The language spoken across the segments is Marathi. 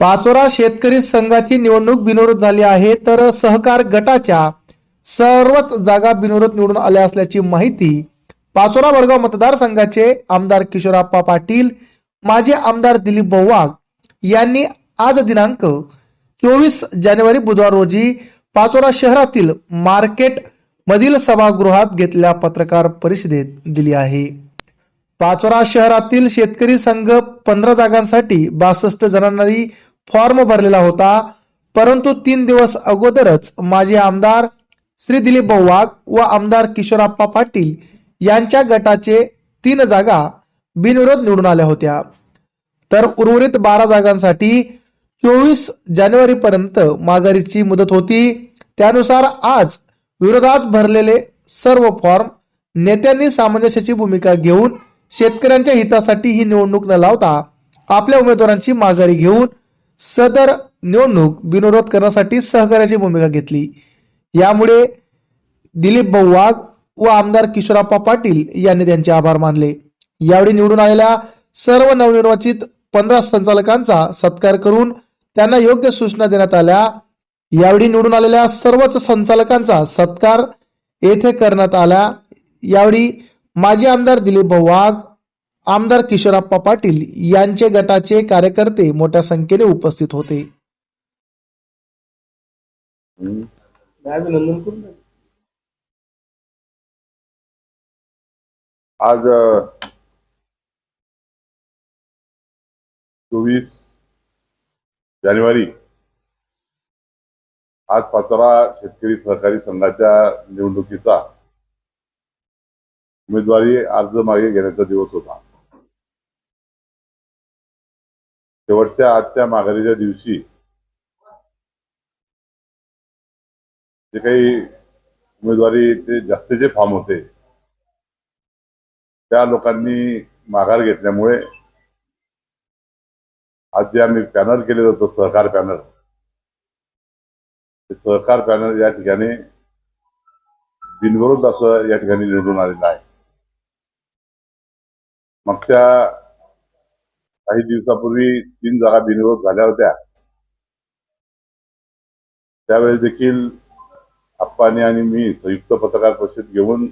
पाचोरा शेतकरी संघाची निवडणूक बिनविरोध झाली आहे तर सहकार गटाच्या सर्वच जागा बिनविरोध निवडून आल्या असल्याची माहिती पाचोरा वडगाव मतदारसंघाचे आमदार किशोरप्पा पाटील माजी आमदार दिलीप भाऊ यांनी आज दिनांक चोवीस जानेवारी बुधवार रोजी पाचोरा शहरातील मार्केट मधील सभागृहात घेतलेल्या पत्रकार परिषदेत दिली आहे. पाचोरा शहरातील शेतकरी संघ पंधरा जागांसाठी बासष्ट जणांनी फॉर्म भरलेला होता. परंतु तीन दिवस अगोदरच माजी आमदार श्री दिलीप बहुवाग व आमदार किशोराप्पा पाटील यांच्या गटाचे तीन जागा बिनविरोध निवडून आल्या होत्या. तर उर्वरित बारा जागांसाठी चोवीस जानेवारी पर्यंत माघारीची मुदत होती. त्यानुसार आज विरोधात भरलेले सर्व फॉर्म नेत्यांनी सामंजस्याची भूमिका घेऊन शेतकऱ्यांच्या हितासाठी ही निवडणूक न लावता आपल्या उमेदवारांची माघारी घेऊन सदर निवडणूक बिनविरोध करण्यासाठी सहकार्याची भूमिका घेतली. यामुळे दिलीप भाऊ वाघ व आमदार किशोराप्पा पाटील यांनी त्यांचे आभार मानले. यावेळी निवडून आलेल्या सर्व नवनिर्वाचित पंधरा संचालकांचा सत्कार करून त्यांना योग्य सूचना देण्यात आल्या. यावेळी निवडून आलेल्या सर्वच संचालकांचा सत्कार येथे करण्यात आला. यावेळी माजी आमदार दिलीप भाऊ वाघ आमदार किशोरप्पा पाटील यांचे गटाचे कार्यकर्ते मोठ्या संख्येने उपस्थित होते. आज चोवीस जानेवारी आज पाचोरा शेतकरी सहकारी संघाच्या निवडणुकीचा उमेदवारी अर्ज मागे घेण्याचा दिवस होता शेवटच्या आजच्या माघारीच्या दिवशी जे काही उमेदवारीचे जास्तीचे फॉर्म होते त्या लोकांनी माघार घेतल्यामुळे आज जे आम्ही पॅनल केलेलं होतं सहकार पॅनल ते सहकार पॅनल या ठिकाणी बिनविरोध असं या ठिकाणी निवडून आलेलं आहे. मागच्या काही दिवसापूर्वी तीन जागा बिनविरोध झाल्या होत्या. त्यावेळेस देखील अप्पानी आणि मी संयुक्त पत्रकार परिषद घेऊन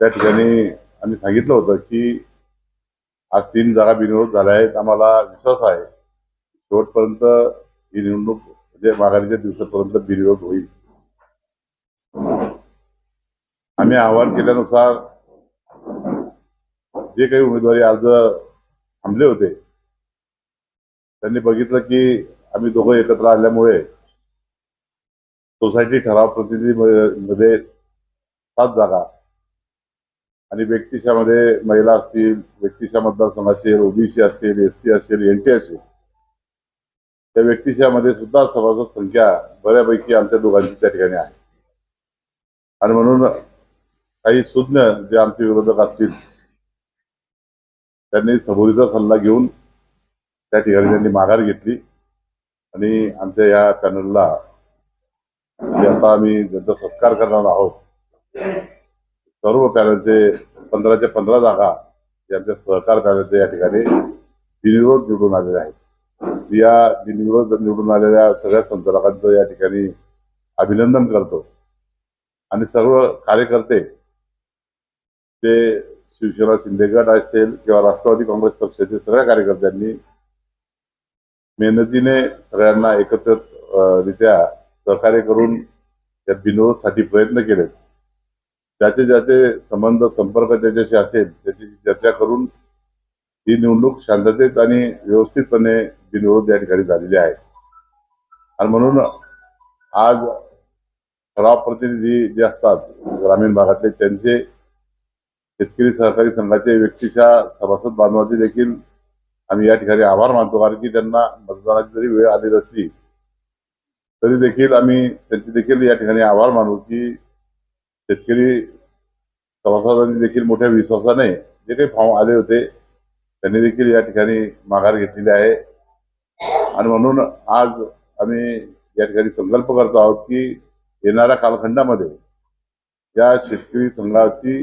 त्या ठिकाणी आम्ही सांगितलं होतं की आज तीन जागा बिनविरोध झाल्या आहेत आम्हाला विश्वास आहे. शेवटपर्यंत ही निवडणूक म्हणजे माघारीच्या दिवसापर्यंत बिनविरोध होईल. आम्ही आवाहन केल्यानुसार जे काही उमेदवारी अर्ज थांबले होते. त्यांनी बघितलं की आम्ही दोघं एकत्र आल्यामुळे सोसायटी ठराव प्रतिनिधी मध्ये सात जागा. आणि व्यक्तिशामध्ये महिला असतील व्यक्तिशा मतदारसंघ असेल ओबीसी असेल एस सी असेल एन टी असेल. त्या व्यक्तिशामध्ये सुद्धा सभासद संख्या बऱ्यापैकी आमच्या दोघांची त्या ठिकाणी आहे. आणि म्हणून काही सुज्ञ जे आमचे विरोधक असतील त्यांनी सबुरीचा सल्ला घेऊन त्या ठिकाणी त्यांनी माघार घेतली. आणि आमच्या या पॅनलला आता आम्ही ज्यांचा सत्कार करणार आहोत सर्व पॅनलचे पंधराच्या पंधरा जागा या आमच्या सहकार पॅनलचे या ठिकाणी बिनविरोध निवडून आलेले आहेत. या बिनविरोध निवडून आलेल्या सगळ्या संचालकांचं या ठिकाणी अभिनंदन करतो. आणि सर्व कार्यकर्ते ते शिवसेना शिंदे गट असेल किंवा राष्ट्रवादी काँग्रेस पक्षाचे सगळ्या कार्यकर्त्यांनी मेहनतीने सगळ्यांना एकत्रित रित्या सहकार्य करून या बिनविरोधसाठी प्रयत्न केलेत. ज्याचे ज्याचे संबंध संपर्क त्याच्याशी असेल त्याची चर्चा करून ही निवडणूक शांततेत आणि व्यवस्थितपणे बिनविरोध या ठिकाणी झालेली आहे. आणि म्हणून आज ठराव प्रतिनिधी जे असतात ग्रामीण भागातले त्यांचे शेतकरी सहकारी संघाचे व्यक्तीच्या सभासद बांधवाचे देखील आम्ही या ठिकाणी आभार मानतो. कारण की त्यांना मतदानाची जरी वेळ आली असली तरी देखील आम्ही त्यांचे देखील या ठिकाणी आभार मानू की शेतकरी सभासदांनी देखील मोठ्या विश्वासाने जे काही फॉर्म आले होते त्यांनी देखील या ठिकाणी माघार घेतलेली आहे. आणि म्हणून आज आम्ही या ठिकाणी संकल्प करतो आहोत की येणाऱ्या कालखंडामध्ये या शेतकरी संघाची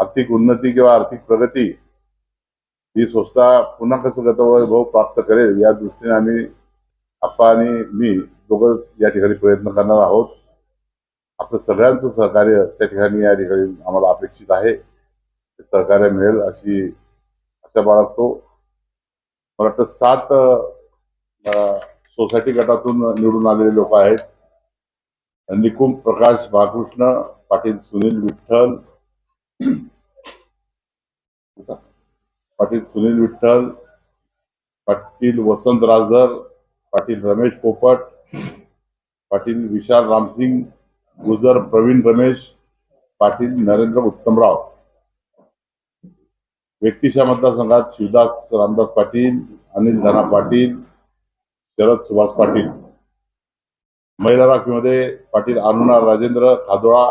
आर्थिक उन्नती किंवा आर्थिक प्रगती ही संस्था पुन्हा कसं गतवैभव प्राप्त करेल या दृष्टीने आम्ही आप्पा आणि मी दोघं या ठिकाणी प्रयत्न करणार आहोत. आपलं सगळ्यांचं सहकार्य त्या ठिकाणी या ठिकाणी आम्हाला अपेक्षित आहे. ते सहकार्य मिळेल अशी आशा बाळगतो. मला वाटतं सात सोसायटी गटातून निवडून आलेले लोक आहेत. निकुंभ प्रकाश बाळकृष्ण पाटील सुनील विठ्ठल पाटील सुनील विठ्ठल पाटील वसंत राजधर पाटील रमेश पोपट पाटील विशाल रामसिंग गुजर प्रवीण रमेश पाटील नरेंद्र उत्तमराव. व्यक्तिशा मतदारसंघात शिवदास रामदास पाटील अनिल धना पाटील शरद सुभाष पाटील. महिला राखीमध्ये पाटील अरुणा राजेंद्र खादोळा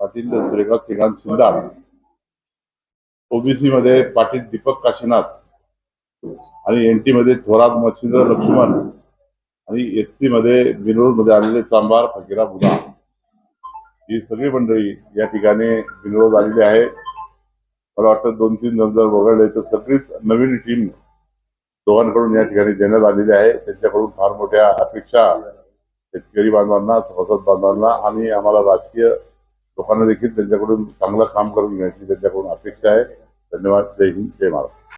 पाटील सुरेखा श्रीकांत शिंदार ओबीसी मध्ये पाटील दीपक काशीनाथ आणि एनटी मध्ये थोरात मच्छिंद्र लक्ष्मण आणि एस सी मध्ये बिनोडमध्ये आलेले चांबार फकीरा बुधा. ही सगळी मंडळी या ठिकाणी बिनोड आलेली आहे. मला वाटतं दोन तीन जण जर वगळले तर सगळीच नवीन टीम दोघांकडून या ठिकाणी देण्यात आलेली आहे. त्यांच्याकडून फार मोठ्या अपेक्षा शेतकरी बांधवांना सभासद बांधवांना आणि आम्हाला राजकीय लोकांना देखील त्यांच्याकडून चांगलं काम करून घेण्याची त्यांच्याकडून अपेक्षा आहे. धन्यवाद. जय हिंद जय महाराष्ट्र.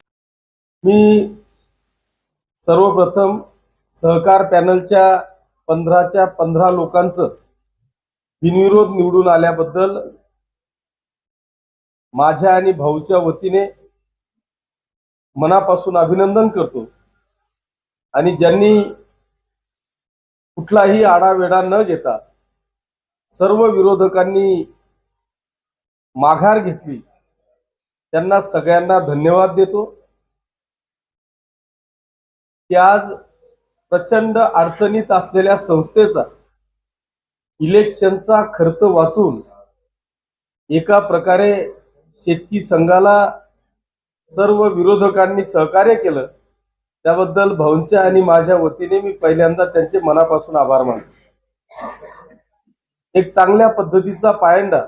मी सर्वप्रथम सहकार पॅनलच्या पंधराच्या पंधरा लोकांचं बिनविरोध निवडून आल्याबद्दल माझ्या आणि भाऊच्या वतीने मनापासून अभिनंदन करतो. आणि ज्यांनी कुठलाही आडावेडा न घेता सर्व विरोधकांनी माघार घेतली. त्यांना सगळ्यांना धन्यवाद देतो. की आज प्रचंड अडचणीत असलेल्या संस्थेचा इलेक्शनचा खर्च वाचून एका प्रकारे शेतकी संघाला सर्व विरोधकांनी सहकार्य केलं त्याबद्दल भाऊंच्या आणि माझ्या वतीने मी पहिल्यांदा त्यांचे मनापासून आभार मानतो. एक चांगल्या पद्धतीचा पायंडा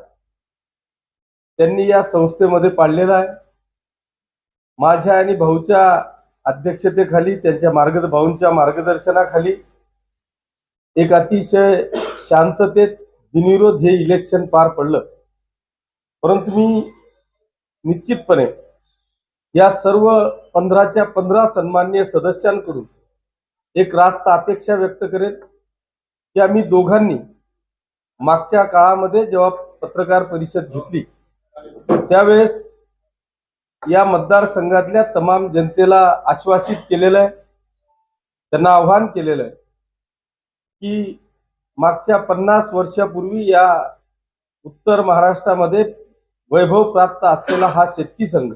त्यांनी या संस्थेमध्ये पाडलेला आहे. माझ्या आणि भाऊच्या अध्यक्षतेखाली त्यांच्या मार्ग भाऊंच्या मार्गदर्शनाखाली एक अतिशय शांततेत बिनविरोध हे इलेक्शन पार पडलं. परंतु मी निश्चितपणे या सर्व पंधराच्या पंधरा सन्मान्य सदस्यांकडून एक रास्त अपेक्षा व्यक्त करेल की आम्ही दोघांनी मागच्या काळामध्ये जेव्हा पत्रकार परिषद घेतली त्यावेळेस या मतदारसंघातल्या तमाम जनतेला आश्वासित केलेलं आहे त्यांना आव्हान केलेलं आहे की मागच्या पन्नास वर्षापूर्वी या उत्तर महाराष्ट्रामध्ये वैभव प्राप्त असलेला हा शेतकी संघ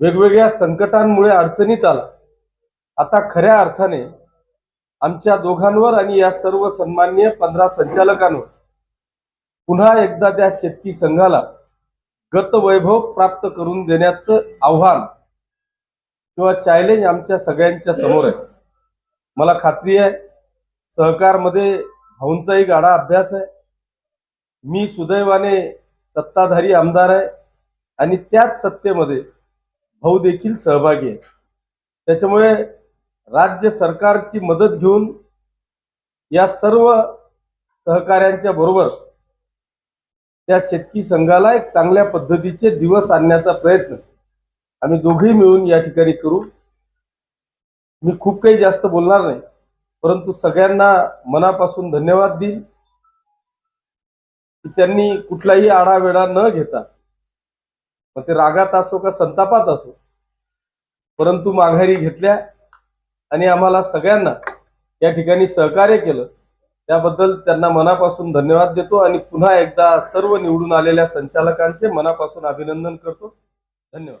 वेगवेगळ्या संकटांमुळे अडचणीत आला. आता खऱ्या अर्थाने आमच्या दोघांवर आणि या सर्व सन्मान्य पंधरा संचालकांवर पुन्हा एकदा त्या शेतकी संघाला गतवैभव प्राप्त करून देण्याचं आव्हान किंवा चॅलेंज आमच्या सगळ्यांच्या समोर आहे. मला खात्री आहे सहकारमध्ये भाऊंचाही गाडा अभ्यास आहे. मी सुदैवाने सत्ताधारी आमदार आहे आणि त्याच सत्तेमध्ये भाऊ देखील सहभागी आहे. त्याच्यामुळे राज्य सरकारची मदत घेऊन या सर्व सहकाऱ्यांच्या बरोबर त्या शेतकी संघाला एक चांगल्या पद्धतीचे दिवस आणण्याचा प्रयत्न आम्ही दोघेही मिळून या ठिकाणी करू. मी खूप काही जास्त बोलणार नाही परंतु सगळ्यांना मनापासून धन्यवाद देईल की त्यांनी कुठलाही आढावेढा न घेता मग ते रागात असो का संतापात असो परंतु माघारी घेतल्या. आणि आम्हाला सगळ्यांना या ठिकाणी सहकार्य केलं. त्याबद्दल त्यांना मनापासून धन्यवाद देतो आणि पुन्हा एकदा सर्व निवडून आलेल्या संचालकांचे मनापासून अभिनंदन करतो. धन्यवाद.